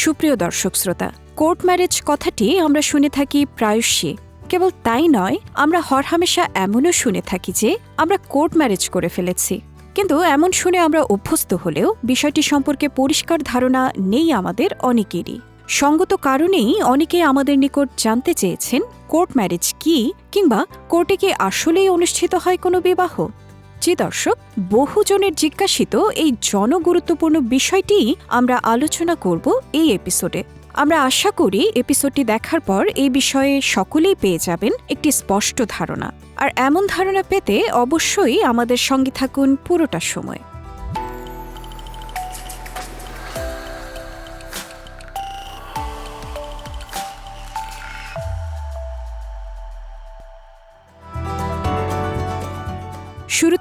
সুপ্রিয় দর্শক শ্রোতা, কোর্ট ম্যারেজ কথাটি আমরা শুনে থাকি প্রায়শই। কেবল তাই নয়, আমরা হরহামেশা এমনও শুনে থাকি যে, আমরা কোর্ট ম্যারেজ করে ফেলেছি। কিন্তু এমন শুনে আমরা অভ্যস্ত হলেও বিষয়টি সম্পর্কে পরিষ্কার ধারণা নেই আমাদের অনেকেরই। সঙ্গত কারণেই অনেকে আমাদের নিকট জানতে চেয়েছেন, কোর্ট ম্যারেজ কি কিংবা কোর্টে কি আসলেই অনুষ্ঠিত হয় কোনো বিবাহ? জি দর্শক, বহুজনের জিজ্ঞাসিত এই জনগুরুত্বপূর্ণ বিষয়টি আমরা আলোচনা করব এই এপিসোডে আমরা আশা করি এপিসোডটি দেখার পর এই বিষয়ে সকলেই পেয়ে যাবেন একটি স্পষ্ট ধারণা। আর এমন ধারণা পেতে অবশ্যই আমাদের সঙ্গে থাকুন পুরোটা সময়।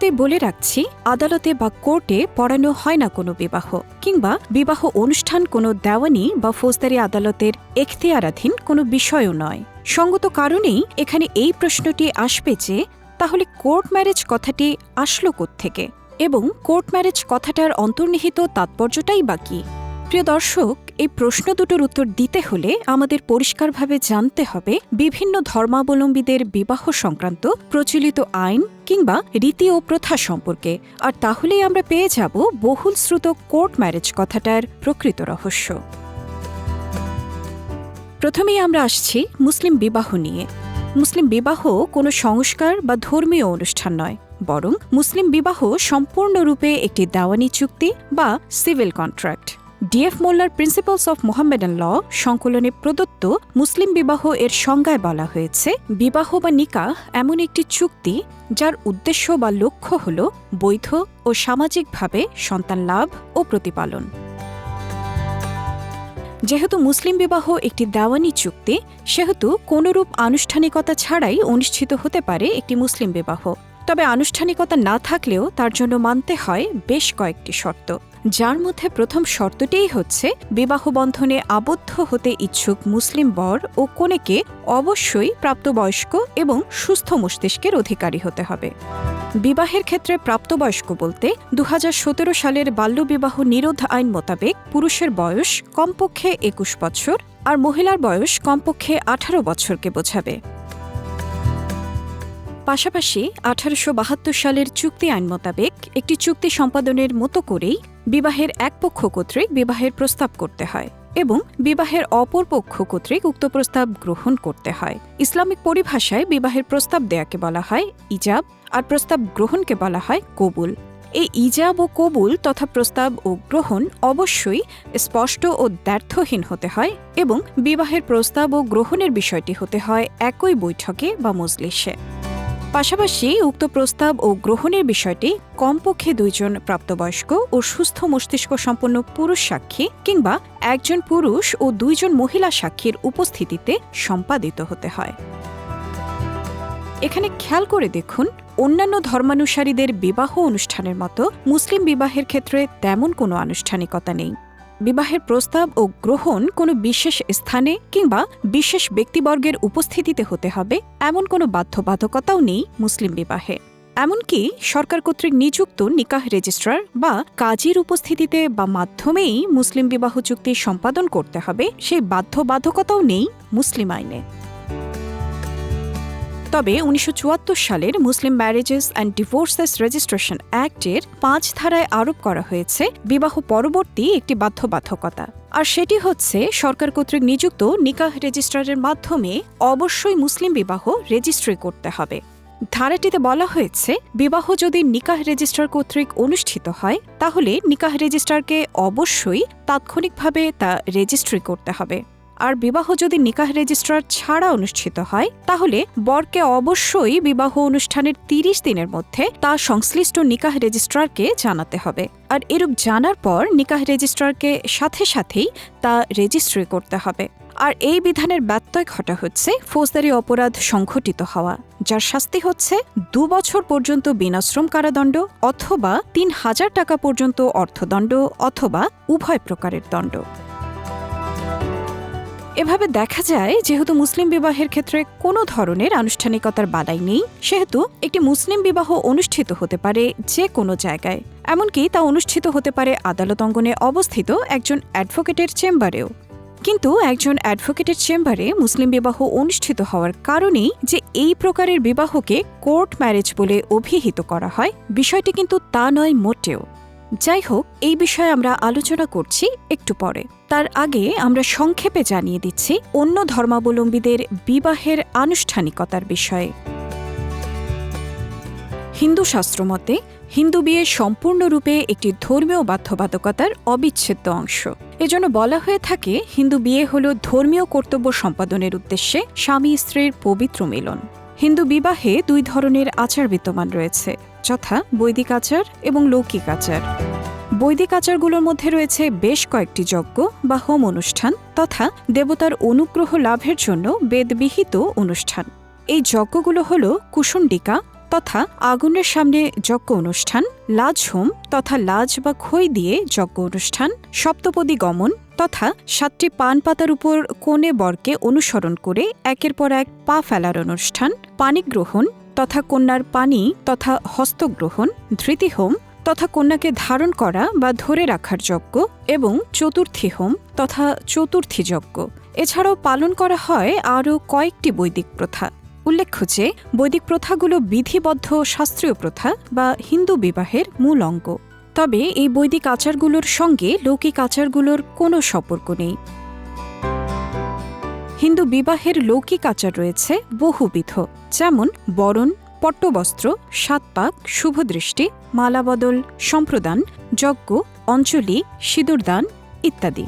শুরুতেই বলে রাখছি, আদালতে বা কোর্টে পড়ানো হয় না কোনো বিবাহ, কিংবা বিবাহ অনুষ্ঠান কোনো দেওয়ানি বা ফৌজদারি আদালতের এখতিয়ারাধীন কোনো বিষয়ও নয়। সঙ্গত কারণেই এখানে এই প্রশ্নটি আসবে যে, তাহলে কোর্ট ম্যারেজ কথাটি আসলো থেকে এবং কোর্ট ম্যারেজ কথাটার অন্তর্নিহিত তাৎপর্যটাই বাকি প্রিয় দর্শক এই প্রশ্ন দুটোর উত্তর দিতে হলে আমাদের পরিষ্কারভাবে জানতে হবে বিভিন্ন ধর্মাবলম্বীদের বিবাহ সংক্রান্ত প্রচলিত আইন কিংবা রীতি ও প্রথা সম্পর্কে। আর তাহলেই আমরা পেয়ে যাব বহুল শ্রুত কোর্ট ম্যারেজ কথাটার প্রকৃত রহস্য। প্রথমেই আমরা আসছি মুসলিম বিবাহ নিয়ে। মুসলিম বিবাহ কোনো সংস্কার বা ধর্মীয় অনুষ্ঠান নয়, বরং মুসলিম বিবাহ সম্পূর্ণরূপে একটি দেওয়ানি চুক্তি বা সিভিল কন্ট্রাক্ট। ডিএফ মোল্লার প্রিন্সিপালস অফ মোহাম্মেডান ল সংকলনে প্রদত্ত মুসলিম বিবাহ এর সংজ্ঞায় বলা হয়েছে, বিবাহ বা নিকাহ এমন একটি চুক্তি যার উদ্দেশ্য বা লক্ষ্য হল বৈধ ও সামাজিকভাবে সন্তান লাভ ও প্রতিপালন। যেহেতু মুসলিম বিবাহ একটি দেওয়ানি চুক্তি, সেহেতু কোনরূপ আনুষ্ঠানিকতা ছাড়াই অনুষ্ঠিত হতে পারে একটি মুসলিম বিবাহ। তবে আনুষ্ঠানিকতা না থাকলেও তার জন্য মানতে হয় বেশ কয়েকটি শর্ত। যার মধ্যে প্রথম শর্তটিই হচ্ছে, বিবাহ বন্ধনে আবদ্ধ হতে ইচ্ছুক মুসলিম বর ও কনেকে অবশ্যই প্রাপ্তবয়স্ক এবং সুস্থ মস্তিষ্কের অধিকারী হতে হবে। বিবাহের ক্ষেত্রে প্রাপ্তবয়স্ক বলতে দু হাজার সতেরো সালের বাল্যবিবাহ নিরোধ আইন মোতাবেক পুরুষের বয়স কমপক্ষে একুশ বছর আর মহিলার বয়স কমপক্ষে আঠারো বছরকে বোঝাবে। পাশাপাশি আঠারোশো বাহাত্তর সালের চুক্তি আইন মোতাবেক একটি চুক্তি সম্পাদনের মতো করেই বিবাহের এক পক্ষ কর্তৃক বিবাহের প্রস্তাব করতে হয় এবং বিবাহের অপর পক্ষ কর্তৃক উক্ত প্রস্তাব গ্রহণ করতে হয়। ইসলামিক পরিভাষায় বিবাহের প্রস্তাব দেয়াকে বলা হয় ইজাব আর প্রস্তাব গ্রহণকে বলা হয় কবুল। এই ইজাব ও কবুল তথা প্রস্তাব ও গ্রহণ অবশ্যই স্পষ্ট ও দ্ব্যর্থহীন হতে হয় এবং বিবাহের প্রস্তাব ও গ্রহণের বিষয়টি হতে হয় একই বৈঠকে বা মজলিসে। পাশাপাশি উক্ত প্রস্তাব ও গ্রহণের বিষয়টি কমপক্ষে দুইজন প্রাপ্তবয়স্ক ও সুস্থ মস্তিষ্ক সম্পন্ন পুরুষ সাক্ষী কিংবা একজন পুরুষ ও দুইজন মহিলা সাক্ষীর উপস্থিতিতে সম্পাদিত হতে হয়। এখানে খেয়াল করে দেখুন, অন্যান্য ধর্মানুসারীদের বিবাহ অনুষ্ঠানের মতো মুসলিম বিবাহের ক্ষেত্রে তেমন কোনো আনুষ্ঠানিকতা নেই। বিবাহের প্রস্তাব ও গ্রহণ কোনো বিশেষ স্থানে কিংবা বিশেষ ব্যক্তিবর্গের উপস্থিতিতে হতে হবে, এমন কোনো বাধ্যবাধকতাও নেই মুসলিম বিবাহে। এমনকি সরকার কর্তৃক নিযুক্ত নিকাহ রেজিস্ট্রার বা কাজীর উপস্থিতিতে বা মাধ্যমেই মুসলিম বিবাহ চুক্তি সম্পাদন করতে হবে সেই বাধ্যবাধকতাও নেই মুসলিম আইনে। তবে উনিশশো চুয়াত্তর সালের Muslim marriages and divorces registration অ্যাক্টের পাঁচ ধারায় আরোপ করা হয়েছে বিবাহ পরবর্তী একটি বাধ্যবাধকতা। আর সেটি হচ্ছে, সরকার কর্তৃক নিযুক্ত নিকাহ রেজিস্ট্রারের মাধ্যমে অবশ্যই মুসলিম বিবাহ রেজিস্ট্রি করতে হবে। ধারাটিতে বলা হয়েছে, বিবাহ যদি নিকাহ রেজিস্ট্রার কর্তৃক অনুষ্ঠিত হয়, তাহলে নিকাহ রেজিস্ট্রারকে অবশ্যই তাৎক্ষণিকভাবে তা রেজিস্ট্রি করতে হবে। আর বিবাহ যদি নিকাহ রেজিস্ট্রার ছাড়া অনুষ্ঠিত হয়, তাহলে বরকে অবশ্যই বিবাহ অনুষ্ঠানের তিরিশ দিনের মধ্যে তা সংশ্লিষ্ট নিকাহ রেজিস্ট্রারকে জানাতে হবে। আর এরূপ জানার পর নিকাহ রেজিস্ট্রারকে সাথে সাথেই তা রেজিস্ট্রি করতে হবে। আর এই বিধানের ব্যত্যয় ঘটা হচ্ছে ফৌজদারি অপরাধ সংঘটিত হওয়া, যার শাস্তি হচ্ছে দু বছর পর্যন্ত বিনাশ্রম কারাদণ্ড অথবা তিন হাজার টাকা পর্যন্ত অর্থদণ্ড অথবা উভয় প্রকারের দণ্ড। এভাবে দেখা যায় যেহেতু মুসলিম বিবাহের ক্ষেত্রে কোনো ধরনের আনুষ্ঠানিকতার বালাই নেই, সেহেতু একটি মুসলিম বিবাহ অনুষ্ঠিত হতে পারে যে কোনো জায়গায়। এমনকি তা অনুষ্ঠিত হতে পারে আদালত অঙ্গনে অবস্থিত একজন অ্যাডভোকেটের চেম্বারেও। কিন্তু একজন অ্যাডভোকেটের চেম্বারে মুসলিম বিবাহ অনুষ্ঠিত হওয়ার কারণেই যে এই প্রকারের বিবাহকে কোর্ট ম্যারেজ বলে অভিহিত করা হয়, বিষয়টি কিন্তু তা নয় মোটেও। যাই হোক এই বিষয়ে আমরা আলোচনা করছি একটু পরে। তার আগে আমরা সংক্ষেপে জানিয়ে দিচ্ছি অন্য ধর্মাবলম্বীদের বিবাহের আনুষ্ঠানিকতার বিষয়ে। হিন্দু শাস্ত্রমতে, হিন্দু বিয়ে সম্পূর্ণরূপে একটি ধর্মীয় বাধ্যবাধকতার অবিচ্ছেদ্য অংশ। এজন্য বলা হয়ে থাকে, হিন্দু বিয়ে হল ধর্মীয় কর্তব্য সম্পাদনের উদ্দেশ্যে স্বামী স্ত্রীর পবিত্র মিলন। হিন্দু বিবাহে দুই ধরনের আচার বিদ্যমান রয়েছে। যথা বৈদিক আচার এবং লৌকিক আচার। বৈদিক আচারগুলোর মধ্যে রয়েছে বেশ কয়েকটি যজ্ঞ বা হোম অনুষ্ঠান তথা দেবতার অনুগ্রহ লাভের জন্য বেদবিহিত অনুষ্ঠান। এই যজ্ঞগুলো হল কুসুণ্ডিকা তথা আগুনের সামনে যজ্ঞ অনুষ্ঠান, লাজ হোম তথা লাজ বা খই দিয়ে যজ্ঞ অনুষ্ঠান, সপ্তপদী গমন তথা সাতটি পান পাতার উপর কোণে বরকে অনুসরণ করে একের পর এক পা ফেলার অনুষ্ঠান পানি গ্রহণ তথা কন্যার পানি তথা হস্তগ্রহণ ধৃতি হোম তথা কন্যাকে ধারণ করা বা ধরে রাখার যজ্ঞ এবং চতুর্থী হোম তথা চতুর্থী যজ্ঞ। এছাড়াও পালন করা হয় আরও কয়েকটি বৈদিক প্রথা। উল্লেখ্য যে, বৈদিক প্রথাগুলো বিধিবদ্ধ শাস্ত্রীয় প্রথা বা হিন্দু বিবাহের মূল অঙ্গ। তবে এই বৈদিক আচারগুলোর সঙ্গে লৌকিক আচারগুলোর কোনো সম্পর্ক নেই। হিন্দু বিবাহের লৌকিক আচার রয়েছে বহুবিধ, যেমন বরণ, পট্টবস্ত্র সাতপাক শুভদৃষ্টি, মালাবদল, সম্প্রদান, যজ্ঞ অঞ্চলি সিঁদুরদান ইত্যাদি।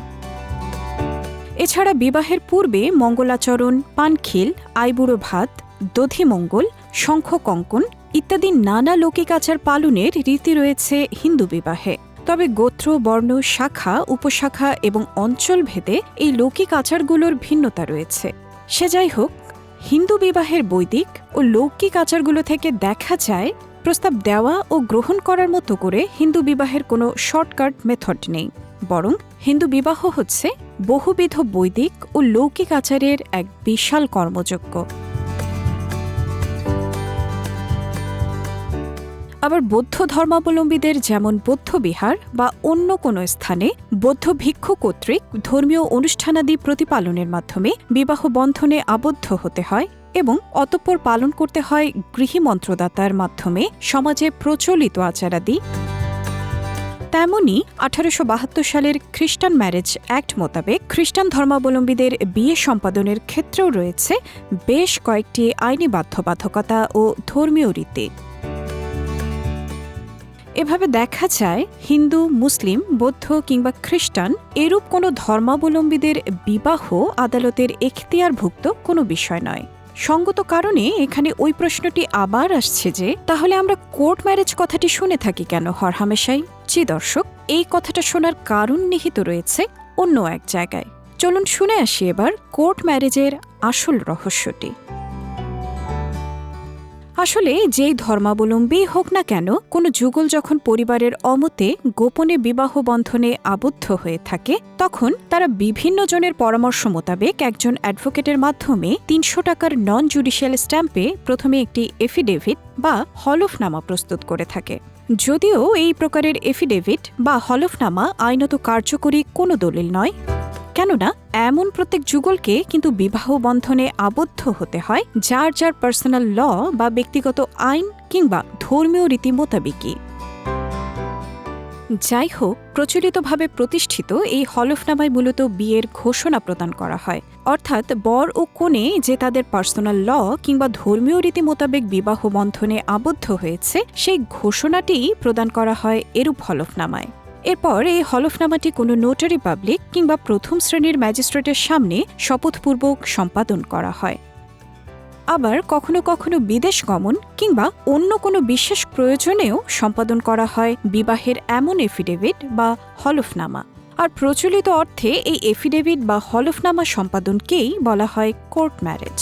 এছাড়া বিবাহের পূর্বে মঙ্গলাচরণ, পানখিল, আইবুড়ো ভাত, দধিমঙ্গল শঙ্খ কঙ্কন ইত্যাদি নানা লৌকিক আচার পালনের রীতি রয়েছে হিন্দু বিবাহে। তবে গোত্র, বর্ণ, শাখা, উপশাখা এবং অঞ্চল ভেদে এই লৌকিক আচারগুলোর ভিন্নতা রয়েছে। সে যাই হোক, হিন্দু বিবাহের বৈদিক ও লৌকিক আচারগুলো থেকে দেখা যায়, প্রস্তাব দেওয়া ও গ্রহণ করার মতো করে হিন্দু বিবাহের কোনো শর্টকাট মেথড নেই। বরং হিন্দু বিবাহ হচ্ছে বহুবিধ বৈদিক ও লৌকিক আচারের এক বিশাল কর্মযজ্ঞ আবার বৌদ্ধ ধর্মাবলম্বীদের যেমন বৌদ্ধ বিহার বা অন্য কোনো স্থানে বৌদ্ধ ভিক্ষু কর্তৃক ধর্মীয় অনুষ্ঠানাদি প্রতিপালনের মাধ্যমে বিবাহ বন্ধনে আবদ্ধ হতে হয় এবং অতঃপর পালন করতে হয় গৃহী মন্ত্রদাতার মাধ্যমে সমাজে প্রচলিত আচারাদি। তেমনি আঠারোশো সালের খ্রিস্টান ম্যারেজ অ্যাক্ট মোতাবেক খ্রিস্টান ধর্মাবলম্বীদের বিয়ে সম্পাদনের ক্ষেত্রেও রয়েছে বেশ কয়েকটি আইনি বাধ্যবাধকতা ও ধর্মীয় রীতি। এভাবে দেখা যায়, হিন্দু, মুসলিম, বৌদ্ধ কিংবা খ্রিস্টান, এরূপ কোনো ধর্মাবলম্বীদের বিবাহ আদালতের এখতিয়ারভুক্ত কোনো বিষয় নয়। সঙ্গত কারণে এখানে ওই প্রশ্নটি আবার আসছে যে, তাহলে আমরা কোর্ট ম্যারেজ কথাটি শুনে থাকি কেন হরহামেশাই জি দর্শক, এই কথাটা শোনার কারণ নিহিত রয়েছে অন্য এক জায়গায়। চলুন শুনে আসি এবার কোর্ট ম্যারেজের আসল রহস্যটি। আসলে যেই ধর্মাবলম্বী হোক না কেন, কোনো যুগল যখন পরিবারের অমতে গোপনে বিবাহ বন্ধনে আবদ্ধ হয়ে থাকে, তখন তারা বিভিন্ন জনের পরামর্শ মোতাবেক একজন অ্যাডভোকেটের মাধ্যমে তিনশো টাকার নন জুডিশিয়াল স্ট্যাম্পে প্রথমে একটি এফিডেভিট বা হলফনামা প্রস্তুত করে থাকে। যদিও এই প্রকারের এফিডেভিট বা হলফনামা আইনত কার্যকরী কোনো দলিল নয়। কেননা, এমন প্রত্যেক যুগলকে কিন্তু বিবাহ বন্ধনে আবদ্ধ হতে হয়, যার যার পার্সোনাল ল বা ব্যক্তিগত আইন কিংবা ধর্মীয় রীতি মোতাবেকই। যাই হোক, প্রচলিতভাবে প্রতিষ্ঠিত এই হলফনামায় মূলত বিয়ের ঘোষণা প্রদান করা হয়। অর্থাৎ বর ও কনে যে তাদের পার্সোনাল ল কিংবা ধর্মীয় রীতি মোতাবেক বিবাহ বন্ধনে আবদ্ধ হয়েছে, সেই ঘোষণাটিই প্রদান করা হয় এরূপ হলফনামায়। এরপর এই হলফনামাটি কোনো নোটারি পাবলিক কিংবা প্রথম শ্রেণির ম্যাজিস্ট্রেটের সামনে শপথপূর্বক সম্পাদন করা হয়। আবার কখনো কখনো বিদেশ গমন কিংবা অন্য কোনো বিশেষ প্রয়োজনেও সম্পাদন করা হয় বিবাহের এমন এফিডেভিট বা হলফনামা। আর প্রচলিত অর্থে এই এফিডেভিট বা হলফনামা সম্পাদনকেই বলা হয় কোর্ট ম্যারেজ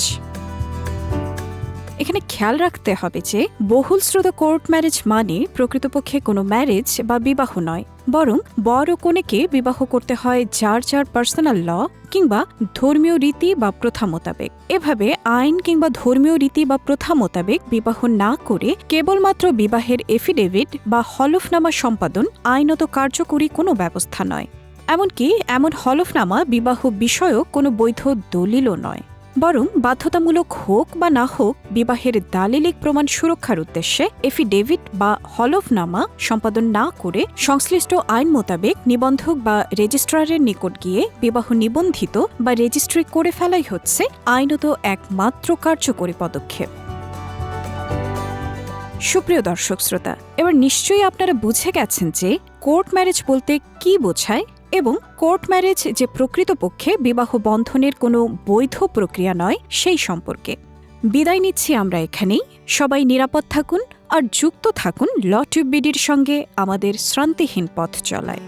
এখানে খেয়াল রাখতে হবে যে বহুলশ্রুত কোর্ট ম্যারেজ মানে প্রকৃতপক্ষে কোনো ম্যারেজ বা বিবাহ নয়, বরং বর ও কনেকে বিবাহ করতে হয় যার যার পার্সোনাল ল কিংবা ধর্মীয় রীতি বা প্রথা মোতাবেক। এভাবে আইন কিংবা ধর্মীয় রীতি বা প্রথা মোতাবেক বিবাহ না করে কেবলমাত্র বিবাহের এফিডেভিট বা হলফনামা সম্পাদন আইনত কার্যকরী কোনো ব্যবস্থা নয়। এমনকি এমন হলফনামা বিবাহ বিষয়ক কোনো বৈধ দলিলও নয়। বরং বাধ্যতামূলক হোক বা না হোক, বিবাহের দালিলিক প্রমাণ সুরক্ষার উদ্দেশ্যে এফিডেভিট বা হলফনামা সম্পাদন না করে সংশ্লিষ্ট আইন মোতাবেক নিবন্ধক বা রেজিস্ট্রারের নিকট গিয়ে বিবাহ নিবন্ধিত বা রেজিস্ট্রি করে ফেলাই হচ্ছে আইনত একমাত্র কার্যকরী পদক্ষেপ। সুপ্রিয় দর্শক শ্রোতা, এবার নিশ্চয়ই আপনারা বুঝে গেছেন যে কোর্ট ম্যারেজ বলতে কি বোঝায়? এবং কোর্ট ম্যারেজ যে প্রকৃতপক্ষে বিবাহ বন্ধনের কোনো বৈধ প্রক্রিয়া নয়, সেই সম্পর্কে। বিদায় নিচ্ছি আমরা এখানেই। সবাই নিরাপদ থাকুন আর যুক্ত থাকুন ল টিউব বিডির সঙ্গে আমাদের শ্রান্তিহীন পথ চলায়।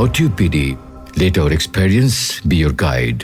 Lautube PD, let our experience be your guide.